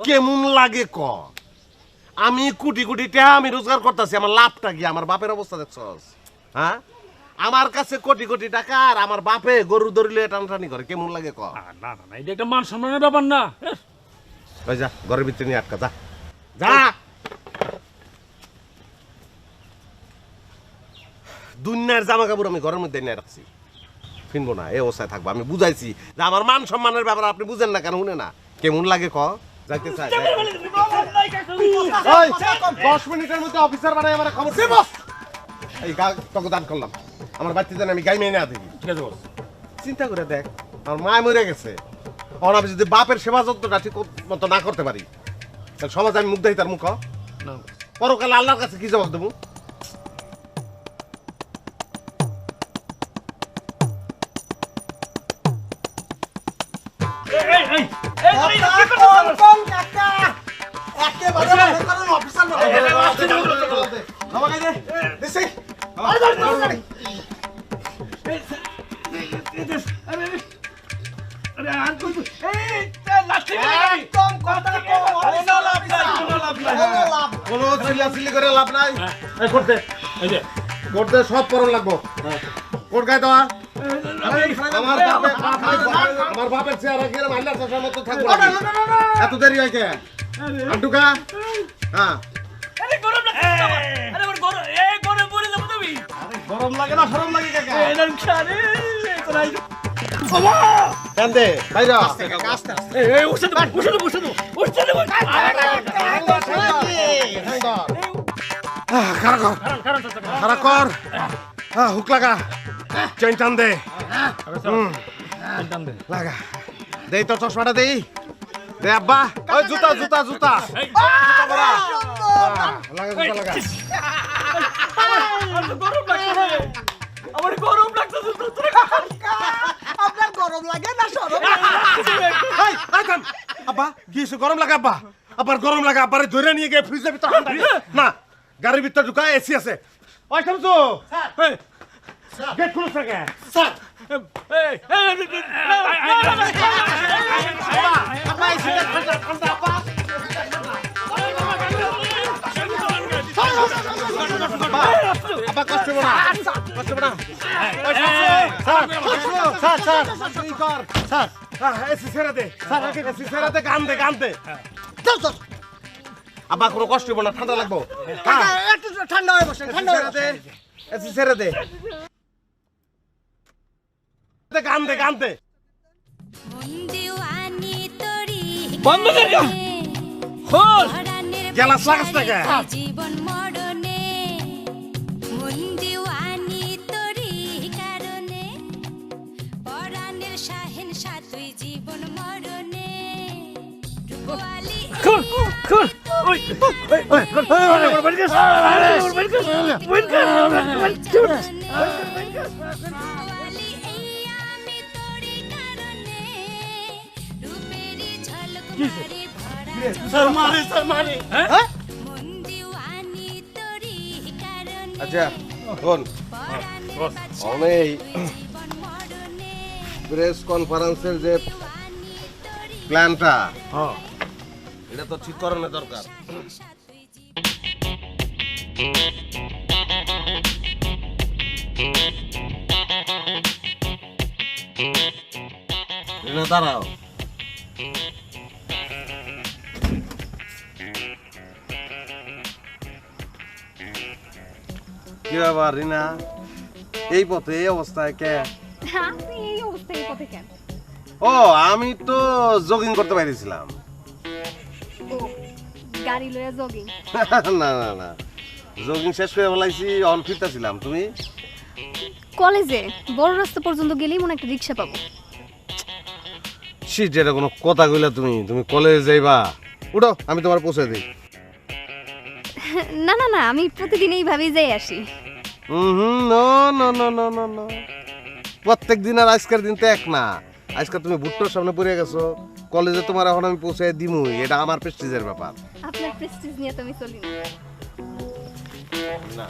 কেমন লাগে ক আমি কোটি কোটি টাকা আমি রোজগার করতেছি আমার লাভটা কি? আমার বাপের অবস্থা দেখছস হ্যাঁ? আমার কাছে কোটি কোটি টাকা আর আমার বাপে গরু ধরিলে টানটানি করে কেমন লাগে ক না না না এটা একটা মান সম্মানের ব্যাপার না। ওই যা ঘরের ভিতরে নিয়ে আটকা যা। যা! দুনিয়ার জামা কাপড় আমি ঘরের মধ্যে নিয়ে রাখছি। কিনবো না এ অবস্থায় থাকব আমি বুঝাইছি যে আমার মান সম্মানের ব্যাপার আপনি বুঝেন না কেন শুনে না। কেমন লাগে ক যাইতে চাই দশ মিনিটের মধ্যে অফিসার বানাই আমার খবর দে এই গা তোকে দান করলাম আমার বাড়িতে আমি গাই মেয়ে না দেখি ঠিক আছে চিন্তা করে দেখ আমার মা মরে গেছে আমি যদি বাপের সেবা যত্নটা ঠিক মতো না করতে পারি তাহলে সমাজ আমি মুখ দেই তার মুখ না পরকালে আল্লাহর কাছে কি জবাব দেবো এই, এই, এই, কোনো লাভ নাই। চিল্লাচিল্লি করে লাভ করতে। এই যে, করতে সব পরন লাগবো। কোট গায়ে দেওয়া। আমার বাপের চেহারা কিরম আল্লাহ মতো থাকব এত দেরি হয় কে? হ্যাঁ আরে, গরম লাগছে। আরে, আমার গরম- এই, গরম পড়ে যাব তুমি। গরম লাগে না লাগে কাকা? এই, এই। খারা কর। খারা কর। হ্যাঁ, হুক লাগা। চেন টান দে। লাগা। দেই তো চশমাটা দেই। দে আব্বা ওই জুতা জুতা জুতা। লাগা জুতা লাগা। আমার গরম লাগছে আমার গরম লাগতেছে তো, তোরা আপনার গরম লাগে না সরম এই, এই আব্বা কি হইছে? গরম লাগে আব্বা? আবার গরম লাগে আব্বারে ধরে নিয়ে গিয়ে ফ্রিজের ভিতর না গাড়ির ভিতর ঢুকা এসি আছে। ওই গেট না। স্যার আব্বা কোনো কষ্ট হবে না ঠান্ডা লাগবো ঠান্ডা হয়ে বসে ঠান্ডা হয়ে ছেড়ে ছেড়ে দে দে, গান দে গান দে বন্ধ কর গা। খোল। গেলাস লাগাস না কে? জীবন মরণে মন দিওয়ানি তোরি কারণে পরাণের শাহেন সাতুই জীবন মরণে রূপওয়ালি খোল, খোল। ওই, ওই, ওই, খোল। ওর বাড়ি গেছে। ওই, আচ্ছা শোন পরাণের বস। বাদশা অনেক প্রেস কনফারেন্সের যে প্ল্যানটা হ্যাঁ। এটা তো ঠিক করানো দরকার। দাঁড়াও। কি ব্যাপার রিনা? এই পথে এই অবস্থায় কে? আপনি এই অবস্থায় এই পথে কেন ও আমি তো জগিং করতে পারিছিলাম। ও গাড়ি লইয়া জগিং না না না। জগিং শেষ করে বলাইছি অন ফিরতেছিলাম। তুমি? কলেজে বড় রাস্তা পর্যন্ত গেলেই মনে একটা রিক্সা পাবো। শীত এটা কোনো কথা কইলা তুমি তুমি কলেজে যাইবা। উঠো আমি তোমার পৌঁছে দিই। না না না আমি প্রতিদিন এইভাবেই যাই আসি। হুম no no no no no no. প্রত্যেক দিন আর আজকের দিন তো এক না। আজকে তুমি ভুট্টোর সামনে পড়ে গেছো কলেজে তোমার এখন আমি পৌঁছে দিমুই এটা আমার প্রেস্টিজের ব্যাপার। আপনার প্রেস্টিজ নিয়ে তো আমি চলি না।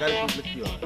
গাড়ি কি হয়।